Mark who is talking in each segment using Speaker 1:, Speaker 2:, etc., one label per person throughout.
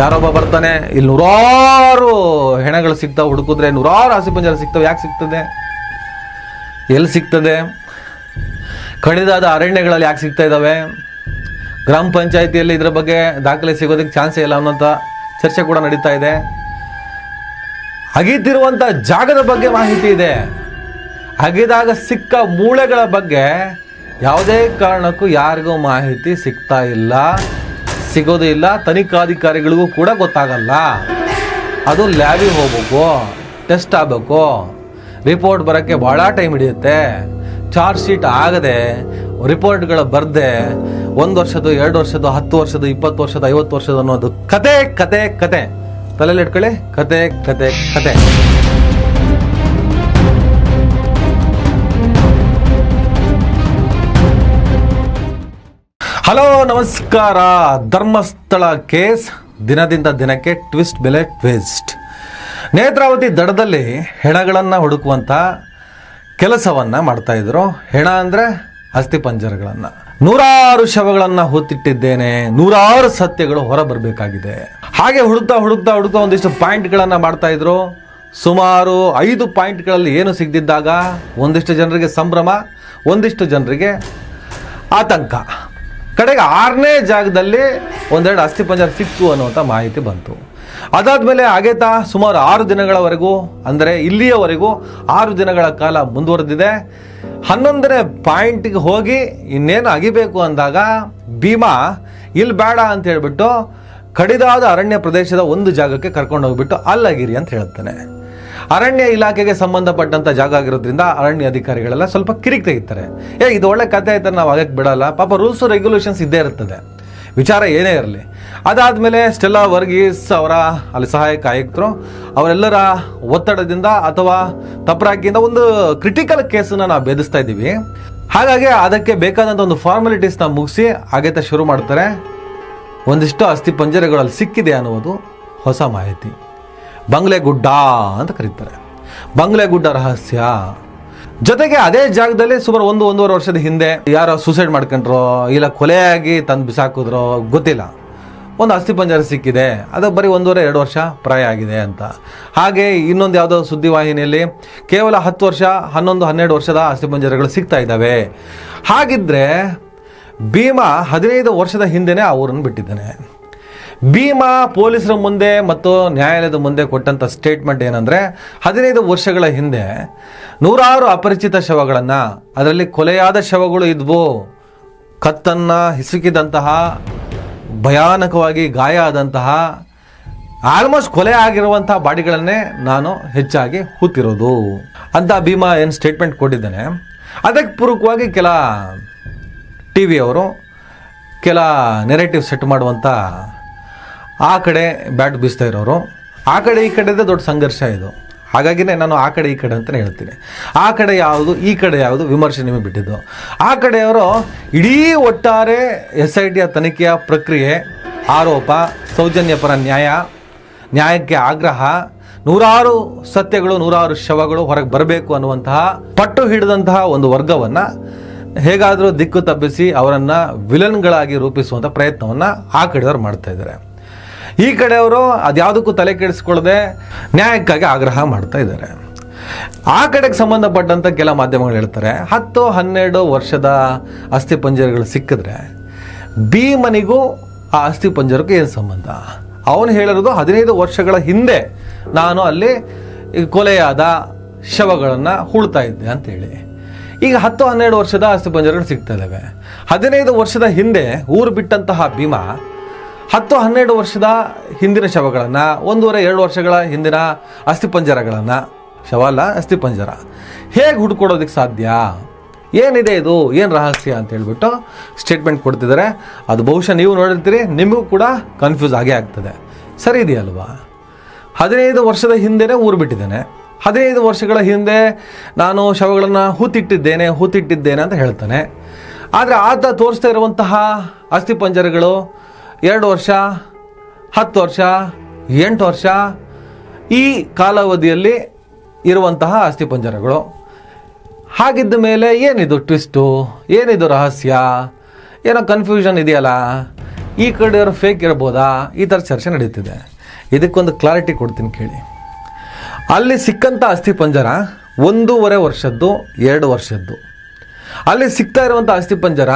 Speaker 1: ಯಾರೊಬ್ಬ ಬರ್ತಾನೆ? ಇಲ್ಲಿ ನೂರಾರು ಹೆಣಗಳು ಸಿಗ್ತಾವೆ, ಹುಡುಕಿದ್ರೆ ನೂರಾರು ಹಸಿ ಪಂಜರ ಸಿಗ್ತವೆ. ಯಾಕೆ ಸಿಗ್ತದೆ? ಎಲ್ಲಿ ಸಿಗ್ತದೆ? ಕಡಿದಾದ ಅರಣ್ಯಗಳಲ್ಲಿ ಯಾಕೆ ಸಿಗ್ತಾ ಇದ್ದಾವೆ ಗ್ರಾಮ ಪಂಚಾಯಿತಿಯಲ್ಲಿ ಇದರ ಬಗ್ಗೆ ದಾಖಲೆ ಸಿಗೋದಕ್ಕೆ ಚಾನ್ಸೇ ಇಲ್ಲ ಅನ್ನೋಂಥ ಚರ್ಚೆ ಕೂಡ ನಡೀತಾ ಇದೆ. ಅಗೀತಿರುವಂಥ ಜಾಗದ ಬಗ್ಗೆ ಮಾಹಿತಿ ಇದೆ. ಅಗಿದಾಗ ಸಿಕ್ಕ ಮೂಳೆಗಳ ಬಗ್ಗೆ ಯಾವುದೇ ಕಾರಣಕ್ಕೂ ಯಾರಿಗೂ ಮಾಹಿತಿ ಸಿಗ್ತಾ ಇಲ್ಲ. ಸಿಗೋದು ಇಲ್ಲ, ತನಿಖಾಧಿಕಾರಿಗಳಿಗೂ ಕೂಡ ಗೊತ್ತಾಗಲ್ಲ. ಅದು ಲ್ಯಾಬಿಗೆ ಹೋಗ್ಬೇಕು, ಟೆಸ್ಟ್ ಆಗಬೇಕು. ರಿಪೋರ್ಟ್ ಬರೋಕ್ಕೆ ಭಾಳ ಟೈಮ್ ಹಿಡಿಯುತ್ತೆ. ಚಾರ್ಜ್ ಶೀಟ್ ಆಗದೆ, ರಿಪೋರ್ಟ್ಗಳು ಬರದೆ, ಒಂದು ವರ್ಷದ್ದು, ಎರಡು ವರ್ಷದ್ದು, ಹತ್ತು ವರ್ಷದ ಇಪ್ಪತ್ತು ವರ್ಷದ ಐವತ್ತು ವರ್ಷದ ಅನ್ನೋದು ಕತೆ ಕತೆ ಕತೆ. ತಲೆಯಲ್ಲಿ ಇಟ್ಕೊಳ್ಳಿ, ಕತೆ ಕತೆ ಕತೆ. ಹಲೋ, ನಮಸ್ಕಾರ. ಧರ್ಮಸ್ಥಳ ಕೇಸ್, ದಿನದಿಂದ ದಿನಕ್ಕೆ ಟ್ವಿಸ್ಟ್, ಬೆಲೆ ಟ್ವಿಸ್ಟ್ ನೇತ್ರಾವತಿ ದಡದಲ್ಲಿ ಹೆಣಗಳನ್ನು ಹುಡುಕುವಂಥ ಕೆಲಸವನ್ನು ಮಾಡ್ತಾ ಇದ್ರು. ಹೆಣ ಅಂದರೆ ಅಸ್ಥಿ ಪಂಜರಗಳನ್ನು. ನೂರಾರು ಶವಗಳನ್ನು ಹೂತಿಟ್ಟಿದ್ದೇನೆ. ನೂರಾರು ಸತ್ಯಗಳು ಹೊರ ಬರಬೇಕಾಗಿದೆ ಹಾಗೆ ಹುಡುಕ್ತಾ ಹುಡುಕ್ತಾ ಹುಡುಕ್ತಾ ಒಂದಿಷ್ಟು ಪಾಯಿಂಟ್ಗಳನ್ನು ಮಾಡ್ತಾಯಿದ್ರು ಸುಮಾರು ಐದು ಪಾಯಿಂಟ್ಗಳಲ್ಲಿ ಏನು ಸಿಗದಿದ್ದಾಗ ಒಂದಿಷ್ಟು ಜನರಿಗೆ ಸಂಭ್ರಮ, ಒಂದಿಷ್ಟು ಜನರಿಗೆ ಆತಂಕ. ಕಡೆಗೆ ಆರನೇ ಜಾಗದಲ್ಲಿ ಒಂದೆರಡು ಅಸ್ಥಿಪಂಜರ ಸಿಕ್ತು ಅನ್ನುವಂಥ ಮಾಹಿತಿ ಬಂತು. ಅದಾದಮೇಲೆ ಆಗೇತಾ ಸುಮಾರು ಆರು ದಿನಗಳವರೆಗೂ, ಅಂದರೆ ಇಲ್ಲಿಯವರೆಗೂ ಆರು ದಿನಗಳ ಕಾಲ ಮುಂದುವರೆದಿದೆ. ಹನ್ನೊಂದನೇ ಪಾಯಿಂಟ್ಗೆ ಹೋಗಿ ಇನ್ನೇನು ಅಗಿಬೇಕು ಅಂದಾಗ ಭೀಮಾ ಇಲ್ಲಿ ಬೇಡ ಅಂತ ಹೇಳಿಬಿಟ್ಟು ಕಡಿದಾದ ಅರಣ್ಯ ಪ್ರದೇಶದ ಒಂದು ಜಾಗಕ್ಕೆ ಕರ್ಕೊಂಡು ಹೋಗ್ಬಿಟ್ಟು ಅಲ್ಲಗಿರಿ ಅಂತ ಹೇಳ್ತಾನೆ. ಅರಣ್ಯ ಇಲಾಖೆಗೆ ಸಂಬಂಧಪಟ್ಟಂತ ಜಾಗ ಆಗಿರೋದ್ರಿಂದ ಅರಣ್ಯ ಅಧಿಕಾರಿಗಳೆಲ್ಲ ಸ್ವಲ್ಪ ಕಿರಿಕ್ ತೆಗಿತಾರೆ ಏ, ಇದು ಒಳ್ಳೆ ಕತೆ ಆಯ್ತಾರೆ ನಾವು ಆಗಕ್ಕೆ ಬಿಡಲ್ಲ. ಪಾಪ ರೂಲ್ಸ್ ರೆಗ್ಯುಲೇಷನ್ಸ್ ಇದ್ದೇ ಇರ್ತದೆ. ವಿಚಾರ ಏನೇ ಇರಲಿ. ಅದಾದಮೇಲೆ ಸ್ಟೆಲ್ಲಾ ವರ್ಗೀಸ್ ಅವರ, ಅಲ್ಲಿ ಸಹಾಯಕ ಆಯುಕ್ತರು, ಅವರೆಲ್ಲರ ಒತ್ತಡದಿಂದ ಅಥವಾ ತಪ್ಪರಾಕಿಯಿಂದ ಒಂದು ಕ್ರಿಟಿಕಲ್ ಕೇಸನ್ನು ನಾವು ಭೇದಿಸ್ತಾ ಇದ್ದೀವಿ. ಹಾಗಾಗಿ ಅದಕ್ಕೆ ಬೇಕಾದಂಥ ಒಂದು ಫಾರ್ಮಾಲಿಟೀಸ್ನ ಮುಗಿಸಿ ಆಗೇತ ಶುರು ಮಾಡ್ತಾರೆ. ಒಂದಿಷ್ಟು ಅಸ್ಥಿ ಪಂಜರಗಳಲ್ಲಿ ಸಿಕ್ಕಿದೆ ಅನ್ನುವುದು ಹೊಸ ಮಾಹಿತಿ. ಬಂಗ್ಲೆಗುಡ್ಡ ಅಂತ ಕರೀತಾರೆ. ಬಂಗ್ಲೆಗುಡ್ಡ ರಹಸ್ಯ. ಜೊತೆಗೆ ಅದೇ ಜಾಗದಲ್ಲಿ ಸುಮಾರು ಒಂದು, ಒಂದೂವರೆ ವರ್ಷದ ಹಿಂದೆ ಯಾರೋ ಸೂಸೈಡ್ ಮಾಡ್ಕೊಂಡ್ರೋ, ಇಲ್ಲ ಕೊಲೆಯಾಗಿ ತಂದು ಬಿಸಾಕಿದ್ರೋ, ಗೊತ್ತಿಲ್ಲ. ಒಂದು ಅಸ್ಥಿ ಪಂಜರ ಸಿಕ್ಕಿದೆ, ಅದು ಬರೀ ಒಂದೂವರೆ, ಎರಡು ವರ್ಷ ಪ್ರಾಯ ಆಗಿದೆ ಅಂತ. ಹಾಗೆ ಇನ್ನೊಂದು ಯಾವುದೋ ಸುದ್ದಿವಾಹಿನಿಯಲ್ಲಿ ಕೇವಲ ಹತ್ತು ವರ್ಷ, ಹನ್ನೊಂದು, ಹನ್ನೆರಡು ವರ್ಷದ ಅಸ್ಥಿ ಪಂಜರಗಳು ಸಿಗ್ತಾ ಇದ್ದಾವೆ. ಹಾಗಿದ್ರೆ ಭೀಮಾ ಹದಿನೈದು ವರ್ಷದ ಹಿಂದೆನೇ ಆ ಊರನ್ನು ಬಿಟ್ಟಿದ್ದಾನೆ. ಭೀಮಾ ಪೊಲೀಸರ ಮುಂದೆ ಮತ್ತು ನ್ಯಾಯಾಲಯದ ಮುಂದೆ ಕೊಟ್ಟಂಥ ಸ್ಟೇಟ್ಮೆಂಟ್ ಏನಂದರೆ, ಹದಿನೈದು ವರ್ಷಗಳ ಹಿಂದೆ ನೂರಾರು ಅಪರಿಚಿತ ಶವಗಳನ್ನು, ಅದರಲ್ಲಿ ಕೊಲೆಯಾದ ಶವಗಳು ಇದ್ವು. ಕತ್ತನ್ನು ಹಿಸುಕಿದಂತಹ, ಭಯಾನಕವಾಗಿ ಗಾಯ ಆದಂತಹ ಆಲ್ಮೋಸ್ಟ್ ಕೊಲೆ ಆಗಿರುವಂತಹ ಬಾಡಿಗಳನ್ನೇ ನಾನು ಹೆಚ್ಚಾಗಿ ಹೂತಿರೋದು ಅಂತ ಭೀಮಾ ಏನು ಸ್ಟೇಟ್ಮೆಂಟ್ ಕೊಟ್ಟಿದ್ದೇನೆ. ಅದಕ್ಕೆ ಪೂರಕವಾಗಿ ಕೆಲ ಟಿ ವಿಯವರು ಕೆಲ ನೆರೇಟಿವ್ ಸೆಟ್ ಮಾಡುವಂಥ ಆ ಕಡೆ ಬ್ಯಾಟ್ ಬೀಸ್ತಾ ಇರೋರು, ಆ ಕಡೆ ಈ ಕಡೆದೇ ದೊಡ್ಡ ಸಂಘರ್ಷ ಇದು. ಹಾಗಾಗಿನೇ ನಾನು ಆ ಕಡೆ ಈ ಕಡೆ ಅಂತಲೇ ಹೇಳ್ತೀನಿ. ಆ ಕಡೆ ಯಾವುದು, ಈ ಕಡೆ ಯಾವುದು ವಿಮರ್ಶೆ ನಿಮಗೆ ಬಿಟ್ಟಿದ್ದು. ಆ ಕಡೆಯವರು ಇಡೀ ಒಟ್ಟಾರೆ ಎಸ್ ಐ ಟಿಯ ತನಿಖೆಯ ಪ್ರಕ್ರಿಯೆ, ಆರೋಪ ಸೌಜನ್ಯಪರ ನ್ಯಾಯ, ನ್ಯಾಯಕ್ಕೆ ಆಗ್ರಹ, ನೂರಾರು ಸತ್ಯಗಳು, ನೂರಾರು ಶವಗಳು ಹೊರಗೆ ಬರಬೇಕು ಅನ್ನುವಂತಹ ಪಟ್ಟು ಹಿಡಿದಂತಹ ಒಂದು ವರ್ಗವನ್ನು ಹೇಗಾದರೂ ದಿಕ್ಕು ತಪ್ಪಿಸಿ ಅವರನ್ನು ವಿಲನ್ಗಳಾಗಿ ರೂಪಿಸುವಂಥ ಪ್ರಯತ್ನವನ್ನು ಆ ಕಡೆಯವರು ಮಾಡ್ತಾ ಇದ್ದಾರೆ. ಈ ಕಡೆಯವರು ಅದ್ಯಾವುದಕ್ಕೂ ತಲೆ ಕೆಡಿಸ್ಕೊಳ್ಳದೆ ನ್ಯಾಯಕ್ಕಾಗಿ ಆಗ್ರಹ ಮಾಡ್ತಾ ಇದ್ದಾರೆ. ಆ ಕಡೆಗೆ ಸಂಬಂಧಪಟ್ಟಂತ ಕೆಲ ಮಾಧ್ಯಮಗಳು ಹೇಳ್ತಾರೆ, ಹತ್ತು ಹನ್ನೆರಡು ವರ್ಷದ ಅಸ್ಥಿ ಪಂಜರಗಳು ಸಿಕ್ಕಿದ್ರೆ ಭೀಮನಿಗೂ ಆ ಅಸ್ಥಿ ಪಂಜರಕ್ಕೂ ಏನು ಸಂಬಂಧ? ಅವನು ಹೇಳಿರೋದು ಹದಿನೈದು ವರ್ಷಗಳ ಹಿಂದೆ ನಾನು ಅಲ್ಲಿ ಕೊಲೆಯಾದ ಶವಗಳನ್ನು ಹೂಳ್ತಾ ಇದ್ದೆ ಅಂತೇಳಿ ಈಗ ಹತ್ತು ಹನ್ನೆರಡು ವರ್ಷದ ಅಸ್ಥಿ ಪಂಜರಗಳು ಸಿಗ್ತಾ ಇದ್ದಾವೆ ಹದಿನೈದು ವರ್ಷದ ಹಿಂದೆ ಊರು ಬಿಟ್ಟಂತಹ ಭೀಮಾ ಹತ್ತು ಹನ್ನೆರಡು ವರ್ಷದ ಹಿಂದಿನ ಶವಗಳನ್ನು, ಒಂದೂವರೆ ಎರಡು ವರ್ಷಗಳ ಹಿಂದಿನ ಅಸ್ಥಿಪಂಜರಗಳನ್ನು ಶವ ಅಲ್ಲ ಅಸ್ಥಿಪಂಜರ ಹೇಗೆ ಹುಡ್ಕೊಡೋದಕ್ಕೆ ಸಾಧ್ಯ? ಏನಿದೆ ಇದು? ಏನು ರಹಸ್ಯ ಅಂತ ಹೇಳ್ಬಿಟ್ಟು ಸ್ಟೇಟ್ಮೆಂಟ್ ಕೊಡ್ತಿದ್ದಾರೆ. ಅದು ಬಹುಶಃ ನೀವು ನೋಡಿರ್ತೀರಿ, ನಿಮಗೂ ಕೂಡ ಕನ್ಫ್ಯೂಸ್ ಆಗೇ ಆಗ್ತದೆ. ಸರಿ ಇದೆಯಲ್ವಾ? ಹದಿನೈದು ವರ್ಷದ ಹಿಂದೆನೇ ಊರು ಬಿಟ್ಟಿದ್ದೇನೆ. ಹದಿನೈದು ವರ್ಷಗಳ ಹಿಂದೆ ನಾನು ಶವಗಳನ್ನು ಹೂತಿಟ್ಟಿದ್ದೇನೆ ಹೂತಿಟ್ಟಿದ್ದೇನೆ ಅಂತ ಹೇಳ್ತಾನೆ. ಆದರೆ ಆತ ತೋರಿಸ್ತಾ ಇರುವಂತಹ ಅಸ್ಥಿಪಂಜರಗಳು ಎರಡು ವರ್ಷ, ಹತ್ತು ವರ್ಷ, ಎಂಟು ವರ್ಷ ಈ ಕಾಲಾವಧಿಯಲ್ಲಿ ಇರುವಂತಹ ಅಸ್ಥಿಪಂಜರಗಳು ಹಾಗಿದ್ದ ಮೇಲೆ ಏನಿದು ಟ್ವಿಸ್ಟು ಏನಿದು ರಹಸ್ಯ, ಏನೋ ಕನ್ಫ್ಯೂಷನ್ ಇದೆಯಲ್ಲ, ಈ ಕಡೆಯವರು ಫೇಕ್ ಇರ್ಬೋದಾ, ಈ ಥರ ಚರ್ಚೆ ನಡೀತಿದೆ. ಇದಕ್ಕೊಂದು ಕ್ಲಾರಿಟಿ ಕೊಡ್ತೀನಿ ಕೇಳಿ. ಅಲ್ಲಿ ಸಿಕ್ಕಂಥ ಆಸ್ತಿ ಪಂಜರ ಒಂದೂವರೆ ವರ್ಷದ್ದು, ಎರಡು ವರ್ಷದ್ದು. ಅಲ್ಲಿ ಸಿಗ್ತಾ ಇರುವಂಥ ಆಸ್ತಿ ಪಂಜರ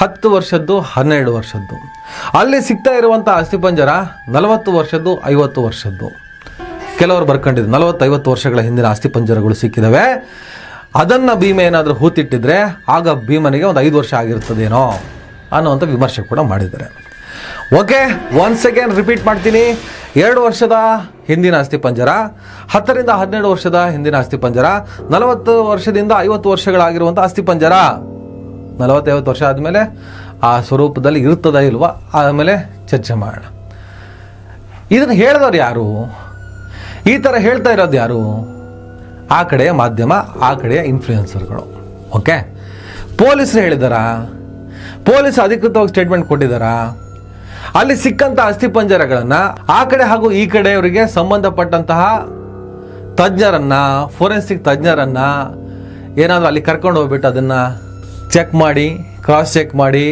Speaker 1: ಹತ್ತು ವರ್ಷದ್ದು, ಹನ್ನೆರಡು ವರ್ಷದ್ದು. ಅಲ್ಲಿ ಸಿಗ್ತಾ ಇರುವಂಥ ಅಸ್ಥಿಪಂಜರ ನಲವತ್ತು ವರ್ಷದ್ದು, ಐವತ್ತು ವರ್ಷದ್ದು. ಕೆಲವರು ಬರ್ಕೊಂಡಿದ್ರು ನಲವತ್ತು ಐವತ್ತು ವರ್ಷಗಳ ಹಿಂದಿನ ಅಸ್ಥಿ ಪಂಜರಗಳು ಸಿಕ್ಕಿದಾವೆ. ಅದನ್ನು ಭೀಮೆ ಏನಾದರೂ ಹೂತಿಟ್ಟಿದ್ರೆ ಆಗ ಭೀಮನಿಗೆ ಒಂದು ಐದು ವರ್ಷ ಆಗಿರ್ತದೇನೋ ಅನ್ನುವಂಥ ವಿಮರ್ಶೆ ಕೂಡ ಮಾಡಿದ್ದಾರೆ. ಓಕೆ ಒನ್ ಸೆಕೆಂಡ್ ರಿಪೀಟ್ ಮಾಡ್ತೀನಿ. ಎರಡು ವರ್ಷದ ಹಿಂದಿನ ಅಸ್ಥಿ ಪಂಜರ ಹತ್ತರಿಂದ ಹನ್ನೆರಡು ವರ್ಷದ ಹಿಂದಿನ ಅಸ್ಥಿ ಪಂಜರ ನಲವತ್ತು ವರ್ಷದಿಂದ ಐವತ್ತು ವರ್ಷಗಳಾಗಿರುವಂಥ ಅಸ್ಥಿ ಪಂಜರ ನಲವತ್ತೈವತ್ತು ವರ್ಷ ಆದಮೇಲೆ ಆ ಸ್ವರೂಪದಲ್ಲಿ ಇರ್ತದ ಇಲ್ವಾ ಆಮೇಲೆ ಚರ್ಚೆ ಮಾಡೋಣ. ಇದನ್ನು ಹೇಳಿದವ್ರು ಯಾರು? ಈ ಥರ ಹೇಳ್ತಾ ಇರೋದು ಯಾರು? ಆ ಕಡೆಯ ಮಾಧ್ಯಮ, ಆ ಕಡೆಯ ಇನ್ಫ್ಲೂಯೆನ್ಸರ್ಗಳು ಓಕೆ ಪೊಲೀಸರು ಹೇಳಿದಾರಾ? ಪೊಲೀಸ್ ಅಧಿಕೃತವಾಗಿ ಸ್ಟೇಟ್ಮೆಂಟ್ ಕೊಟ್ಟಿದ್ದಾರಾ ಅಲ್ಲಿ ಸಿಕ್ಕಂಥ ಅಸ್ಥಿಪಂಜರಗಳನ್ನು ಆ ಕಡೆ ಹಾಗೂ ಈ ಕಡೆಯವರಿಗೆ ಸಂಬಂಧಪಟ್ಟಂತಹ ತಜ್ಞರನ್ನ ಫೋರೆನ್ಸಿಕ್ ತಜ್ಞರನ್ನ ಏನಾದರೂ ಅಲ್ಲಿ ಕರ್ಕೊಂಡು ಹೋಗ್ಬಿಟ್ಟು ಅದನ್ನು ಚೆಕ್ ಮಾಡಿ ಕ್ರಾಸ್ ಚೆಕ್ ಮಾಡಿ,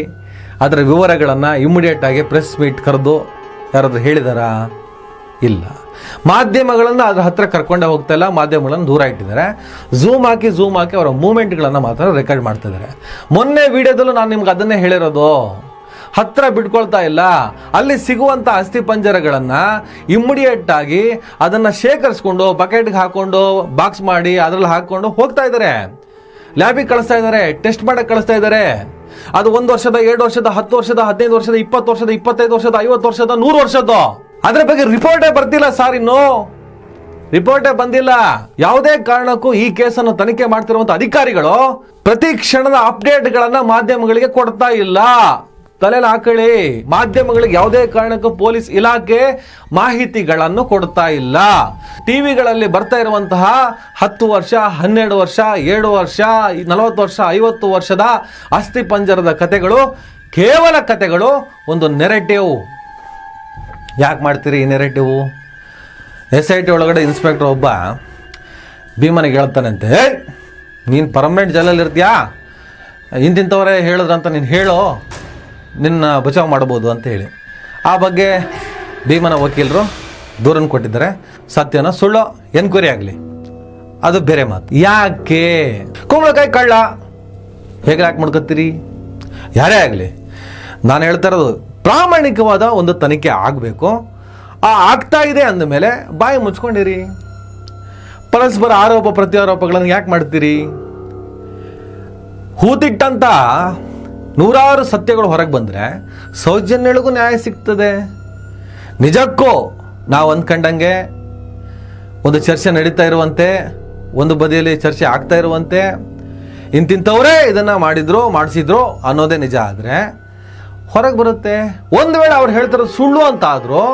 Speaker 1: ಅದರ ವಿವರಗಳನ್ನು ಇಮಿಡಿಯೇಟ್ ಆಗಿ ಪ್ರೆಸ್ ಮೀಟ್ ಕರೆದು ಯಾರಾದರೂ ಹೇಳಿದಾರಾ? ಇಲ್ಲ. ಮಾಧ್ಯಮಗಳನ್ನು ಅದ್ರ ಹತ್ರ ಕರ್ಕೊಂಡೇ ಹೋಗ್ತಾ ಇಲ್ಲ, ಮಾಧ್ಯಮಗಳನ್ನು ದೂರ ಇಟ್ಟಿದ್ದಾರೆ. ಝೂಮ್ ಹಾಕಿ ಝೂಮ್ ಹಾಕಿ ಅವರ ಮೂಮೆಂಟ್ಗಳನ್ನು ಮಾತ್ರ ರೆಕಾರ್ಡ್ ಮಾಡ್ತಾ ಇದ್ದಾರೆ. ಮೊನ್ನೆ ವಿಡಿಯೋದಲ್ಲೂ ನಾನು ನಿಮ್ಗೆ ಅದನ್ನೇ ಹೇಳಿರೋದು. ಹತ್ರ ಬಿಟ್ಕೊಳ್ತಾ ಇಲ್ಲ. ಅಲ್ಲಿ ಸಿಗುವಂಥ ಅಸ್ಥಿ ಪಂಜರಗಳನ್ನು ಇಮ್ಮಿಡಿಯೇಟ್ ಆಗಿ ಅದನ್ನು ಶೇಖರಿಸ್ಕೊಂಡು ಬಕೆಟ್ಗೆ ಹಾಕ್ಕೊಂಡು ಬಾಕ್ಸ್ ಮಾಡಿ, ಅದರಲ್ಲಿ ಹಾಕ್ಕೊಂಡು ಹೋಗ್ತಾ ಇದ್ದಾರೆ. ಲ್ಯಾಬಿಗೆ ಕಳಿಸ್ತಾ ಇದ್ದಾರೆ, ಟೆಸ್ಟ್ ಮಾಡಕ್ಕೆ ಕಳಿಸ್ತಾ ಇದ್ದಾರೆ. ಅದು ಒಂದು ವರ್ಷದ, ಎರಡು ವರ್ಷದ, ಹತ್ತು ವರ್ಷದ, ಹದಿನೈದು ವರ್ಷದ, ಇಪ್ಪತ್ತು ವರ್ಷದ, ಇಪ್ಪತ್ತೈದು ವರ್ಷದ, ಐವತ್ತು ವರ್ಷದ, ನೂರು ವರ್ಷದ್ದು. ಅದ್ರ ಬಗ್ಗೆ ರಿಪೋರ್ಟೇ ಬರ್ತಿಲ್ಲ ಸರ್ ಇನ್ನು. ರಿಪೋರ್ಟೇ ಬಂದಿಲ್ಲ. ಯಾವುದೇ ಕಾರಣಕ್ಕೂ ಈ ಕೇಸನ್ನು ತನಿಖೆ ಮಾಡ್ತಿರುವಂತ ಅಧಿಕಾರಿಗಳು ಪ್ರತಿ ಕ್ಷಣದ ಅಪ್ಡೇಟ್ಗಳನ್ನ ಮಾಧ್ಯಮಗಳಿಗೆ ಕೊಡ್ತಾ ಇಲ್ಲ. ತಲೆಯಲ್ಲಿ ಹಾಕಳಿ ಮಾಧ್ಯಮಗಳಿಗೆ ಯಾವುದೇ ಕಾರಣಕ್ಕೂ ಪೊಲೀಸ್ ಇಲಾಖೆ ಮಾಹಿತಿಗಳನ್ನು ಕೊಡ್ತಾ ಇಲ್ಲ. ಟಿವಿಗಳಲ್ಲಿ ಬರ್ತಾ ಇರುವಂತಹ ಹತ್ತು ವರ್ಷ ಹನ್ನೆರಡು ವರ್ಷ ಏಳು ವರ್ಷ ನಲವತ್ತು ವರ್ಷ ಐವತ್ತು ವರ್ಷದ ಅಸ್ಥಿ ಪಂಜರದ ಕತೆಗಳು ಕೇವಲ ಕತೆಗಳು ಒಂದು ನೆರೆಟಿವ್. ಯಾಕೆ ಮಾಡ್ತೀರಿ ಈ ನೆರೆಟಿವ್? ಎಸ್ ಐ ಟಿ ಒಳಗಡೆ ಇನ್ಸ್ಪೆಕ್ಟರ್ ಒಬ್ಬ ಭೀಮನಿಗೆ ಹೇಳ್ತಾನಂತೆ "ಏಯ್, ನೀನು ಪರ್ಮನೆಂಟ್ ಜೈಲಲ್ಲಿ ಇರ್ತೀಯಾ? ಇಂತಿಂಥವರೇ ಹೇಳಿದ್ರಂತ ನೀನು ಹೇಳೋ. ನಿನ್ನ ಬಚಾವ್ ಮಾಡ್ಬೋದು ಅಂತ ಹೇಳಿ. ಆ ಬಗ್ಗೆ ಭೀಮನ ವಕೀಲರು ದೂರನ್ನು ಕೊಟ್ಟಿದ್ದಾರೆ. ಸತ್ಯನ ಸುಳ್ಳು ಎನ್ಕ್ವೈರಿ ಆಗಲಿ. ಅದು ಬೇರೆ ಮಾತು. ಯಾಕೆ? ಕುಂಬಳಕಾಯಿ ಕಳ್ಳ. ಹೇಗೆ ಯಾಕೆ ಮಾಡ್ಕೊತೀರಿ? ಯಾರೇ ಆಗಲಿ. ನಾನು ಹೇಳ್ತಾ ಇರೋದು, ಪ್ರಾಮಾಣಿಕವಾದ ಒಂದು ತನಿಖೆ ಆಗಬೇಕು. ಆ ಆಗ್ತಾ ಇದೆ ಅಂದಮೇಲೆ ಬಾಯಿ ಮುಚ್ಕೊಂಡಿರಿ. ಪರಸ್ಪರ ಆರೋಪ ಪ್ರತ್ಯಾರೋಪಗಳನ್ನು ಯಾಕೆ ಮಾಡ್ತೀರಿ? ಹೂತಿಟ್ಟಂತ ನೂರಾರು ಸತ್ಯಗಳು ಹೊರಗೆ ಬಂದರೆ ಸೌಜನ್ಯಗಳಿಗೂ ನ್ಯಾಯ ಸಿಗ್ತದೆ. ನಿಜಕ್ಕೂ ನಾವು ಅಂದ್ಕಂಡಂಗೆ ಒಂದು ಚರ್ಚೆ ನಡೀತಾ ಇರುವಂತೆ, ಒಂದು ಬದಿಯಲ್ಲಿ ಚರ್ಚೆ ಆಗ್ತಾ ಇರುವಂತೆ, ಇಂತಿಂಥವರೇ ಇದನ್ನು ಮಾಡಿದ್ರು, ಮಾಡಿಸಿದ್ರು ಅನ್ನೋದೇ ನಿಜ ಆದರೆ ಹೊರಗೆ ಬರುತ್ತೆ. ಒಂದು ವೇಳೆ ಅವ್ರು ಹೇಳ್ತಾರೋ ಸುಳ್ಳು ಅಂತ ಆದರೂ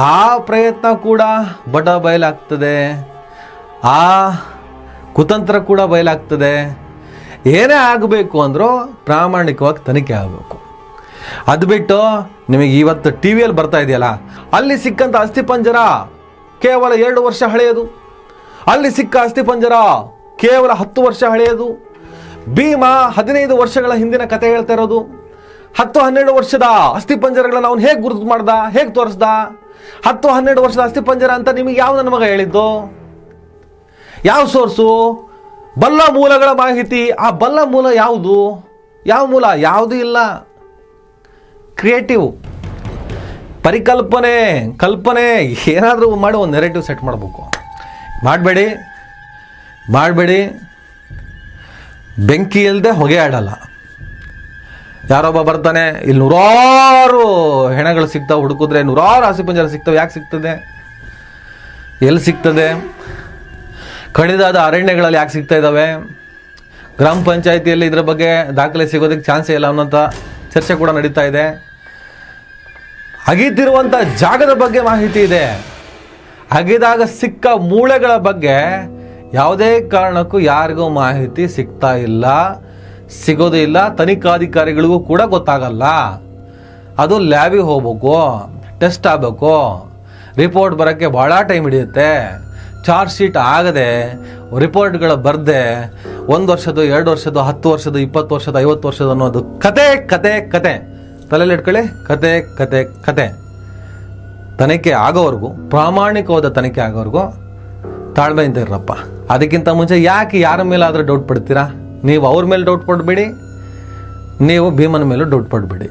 Speaker 1: ಆ ಪ್ರಯತ್ನ ಕೂಡ ಬಡ ಬಯಲಾಗ್ತದೆ. ಆ ಕುತಂತ್ರ ಕೂಡ ಬಯಲಾಗ್ತದೆ. ಏನೇ ಆಗಬೇಕು ಅಂದರೂ ಪ್ರಾಮಾಣಿಕವಾಗಿ ತನಿಖೆ ಆಗಬೇಕು. ಅದು ಬಿಟ್ಟು ನಿಮಗೆ ಇವತ್ತು ಟಿ ವಿಯಲ್ಲಿ ಬರ್ತಾ ಇದೆಯಲ್ಲ, ಅಲ್ಲಿ ಸಿಕ್ಕಂಥ ಅಸ್ಥಿಪಂಜರ ಕೇವಲ ಎರಡು ವರ್ಷ ಹಳೆಯದು. ಅಲ್ಲಿ ಸಿಕ್ಕ ಅಸ್ಥಿಪಂಜರ ಕೇವಲ ಹತ್ತು ವರ್ಷ ಹಳೆಯದು. ಭೀಮ ಹದಿನೈದು ವರ್ಷಗಳ ಹಿಂದಿನ ಕತೆ ಹೇಳ್ತಾ ಇರೋದು. ಹತ್ತು ಹನ್ನೆರಡು ವರ್ಷದ ಅಸ್ಥಿಪಂಜರಗಳನ್ನ ಅವನು ಹೇಗೆ ಗುರುತು ಮಾಡ್ದ, ಹೇಗೆ ತೋರಿಸ್ದ? ಹತ್ತು ಹನ್ನೆರಡು ವರ್ಷದ ಅಸ್ಥಿಪಂಜರ ಅಂತ ನಿಮಗೆ ಯಾವ ನನ್ನ ಮಗ ಹೇಳಿದ್ದು? ಯಾವ ಸೋರ್ಸು? ಬಲ್ಲ ಮೂಲಗಳ ಮಾಹಿತಿ, ಆ ಬಲ್ಲ ಮೂಲ ಯಾವುದು? ಯಾವ ಮೂಲ? ಯಾವುದೂ ಇಲ್ಲ. ಕ್ರಿಯೇಟಿವ್. ಪರಿಕಲ್ಪನೆ, ಕಲ್ಪನೆ, ಏನಾದರೂ ಮಾಡಿ, ಒಂದು ನೆರೆಟಿವ್ ಸೆಟ್ ಮಾಡಬೇಕು. ಮಾಡಬೇಡಿ. ಮಾಡಬೇಡಿ. ಬೆಂಕಿ ಇಲ್ಲದೆ ಹೊಗೆ ಆಡಲ್ಲ. ಯಾರೊಬ್ಬ ಬರ್ತಾನೆ, ಇಲ್ಲಿ ನೂರಾರು ಹೆಣಗಳು ಸಿಗ್ತಾವೆ, ಹುಡುಕಿದ್ರೆ ನೂರಾರು ಹಸಿ ಪಂಜರ ಸಿಗ್ತವೆ. ಯಾಕೆ ಸಿಗ್ತದೆ? ಎಲ್ಲಿ ಸಿಗ್ತದೆ? ಕಡಿದಾದ ಅರಣ್ಯಗಳಲ್ಲಿ ಯಾಕೆ ಸಿಗ್ತಾ ಇದ್ದಾವೆ ಗ್ರಾಮ ಪಂಚಾಯಿತಿಯಲ್ಲಿ ಇದರ ಬಗ್ಗೆ ದಾಖಲೆ ಸಿಗೋದಕ್ಕೆ ಚಾನ್ಸೇ ಇಲ್ಲ ಅನ್ನೋಂಥ ಚರ್ಚೆ ಕೂಡ ನಡೀತಾ ಇದೆ. ಅಗಿದಿರುವಂಥ ಜಾಗದ ಬಗ್ಗೆ ಮಾಹಿತಿ ಇದೆ. ಅಗಿದಾಗ ಸಿಕ್ಕ ಮೂಳೆಗಳ ಬಗ್ಗೆ ಯಾವುದೇ ಕಾರಣಕ್ಕೂ ಯಾರಿಗೂ ಮಾಹಿತಿ ಸಿಗ್ತಾ ಇಲ್ಲ. ಸಿಗೋದು ಇಲ್ಲ. ತನಿಖಾಧಿಕಾರಿಗಳಿಗೂ ಕೂಡ ಗೊತ್ತಾಗಲ್ಲ. ಅದು ಲ್ಯಾಬಿಗೆ ಹೋಗ್ಬೇಕು, ಟೆಸ್ಟ್ ಆಗಬೇಕು. ರಿಪೋರ್ಟ್ ಬರೋಕ್ಕೆ ಭಾಳ ಟೈಮ್ ಹಿಡಿಯುತ್ತೆ. ಚಾರ್ಜ್ ಶೀಟ್ ಆಗದೆ ರಿಪೋರ್ಟ್ಗಳ ಬರದೆ, ಒಂದು ವರ್ಷದ್ದು, ಎರಡು ವರ್ಷದ್ದು, ಹತ್ತು ವರ್ಷದ ಇಪ್ಪತ್ತು ವರ್ಷದ ಐವತ್ತು ವರ್ಷದ ಅನ್ನೋದು ಕತೆ ಕತೆ ಕತೆ. ತಲೆಯಲ್ಲಿ ಇಟ್ಕೊಳ್ಳಿ. ಕತೆ ಕತೆ ಕತೆ. ತನಿಖೆ ಆಗೋವರೆಗೂ ಪ್ರಾಮಾಣಿಕವಾದ ತನಿಖೆ ಆಗೋವರೆಗೂ ತಾಳ್ಮೆಯಿಂದ ಇರಪ್ಪ. ಅದಕ್ಕಿಂತ ಮುಂಚೆ ಯಾಕೆ ಯಾರ ಮೇಲಾದರೂ ಡೌಟ್ ಪಡ್ತೀರಾ? ನೀವು ಅವ್ರ ಮೇಲೆ ಡೌಟ್ ಪಡಬೇಡಿ. ನೀವು ಭೀಮನ ಮೇಲೂ ಡೌಟ್ ಪಡಬೇಡಿ.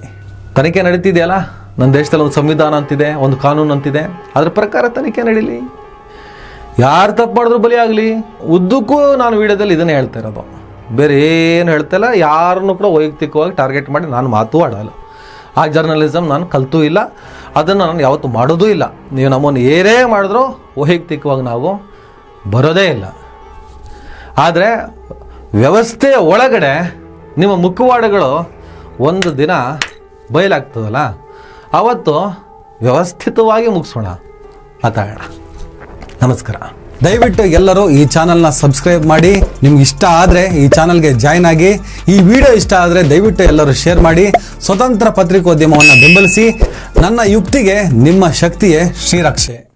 Speaker 1: ತನಿಖೆ ನಡೀತಿದೆಯಲ್ಲ? ನನ್ನ ದೇಶದಲ್ಲಿ ಒಂದು ಸಂವಿಧಾನ ಅಂತಿದೆ, ಒಂದು ಕಾನೂನು ಅಂತಿದೆ. ಅದ್ರ ಪ್ರಕಾರ ತನಿಖೆ ನಡೀಲಿ. ಯಾರು ತಪ್ಪು ಮಾಡಿದ್ರು ಬಲಿ ಆಗಲಿ? ಉದ್ದಕ್ಕೂ ನಾನು ವಿಡಿಯೋದಲ್ಲಿ ಇದನ್ನೇ ಹೇಳ್ತಾ ಇರೋದು. ಬೇರೆ ಏನು ಹೇಳ್ತಾ ಇಲ್ಲ ಯಾರನ್ನು ಕೂಡ ವೈಯಕ್ತಿಕವಾಗಿ ಟಾರ್ಗೆಟ್ ಮಾಡಿ ನಾನು ಮಾತು ಆಡಲ್ಲ. ಆ ಜರ್ನಲಿಸಮ್ ನಾನು ಕಲ್ತೂ ಇಲ್ಲ, ಅದನ್ನು ನಾನು ಯಾವತ್ತೂ ಮಾಡೋದೂ ಇಲ್ಲ. ನೀವು ನಮ್ಮನ್ನು ಏನೇ ಮಾಡಿದ್ರೂ ವೈಯಕ್ತಿಕವಾಗಿ ನಾವು ಬರೋದೇ ಇಲ್ಲ. ಆದರೆ ವ್ಯವಸ್ಥೆಯ ಒಳಗಡೆ ನಿಮ್ಮ ಮುಖವಾಡಗಳು ಒಂದು ದಿನ ಬಯಲಾಗ್ತದಲ್ಲ ಆವತ್ತು ವ್ಯವಸ್ಥಿತವಾಗಿ ಮುಗಿಸೋಣ. ಮಾತಾಡೋಣ. ನಮಸ್ಕಾರ.
Speaker 2: ದಯವಿಟ್ಟು ಎಲ್ಲರೂ ಈ ಚಾನಲ್ನ ಸಬ್ಸ್ಕ್ರೈಬ್ ಮಾಡಿ. ನಿಮ್ಗೆ ಇಷ್ಟ ಆದರೆ ಈ ಚಾನಲ್ಗೆ ಜಾಯ್ನ್ ಆಗಿ. ಈ ವಿಡಿಯೋ ಇಷ್ಟ ಆದರೆ ದಯವಿಟ್ಟು ಎಲ್ಲರೂ ಶೇರ್ ಮಾಡಿ. ಸ್ವತಂತ್ರ ಪತ್ರಿಕೋದ್ಯಮವನ್ನು ಬೆಂಬಲಿಸಿ. ನನ್ನ ಯುಕ್ತಿಗೆ ನಿಮ್ಮ ಶಕ್ತಿಯೇ ಶ್ರೀರಕ್ಷೆ.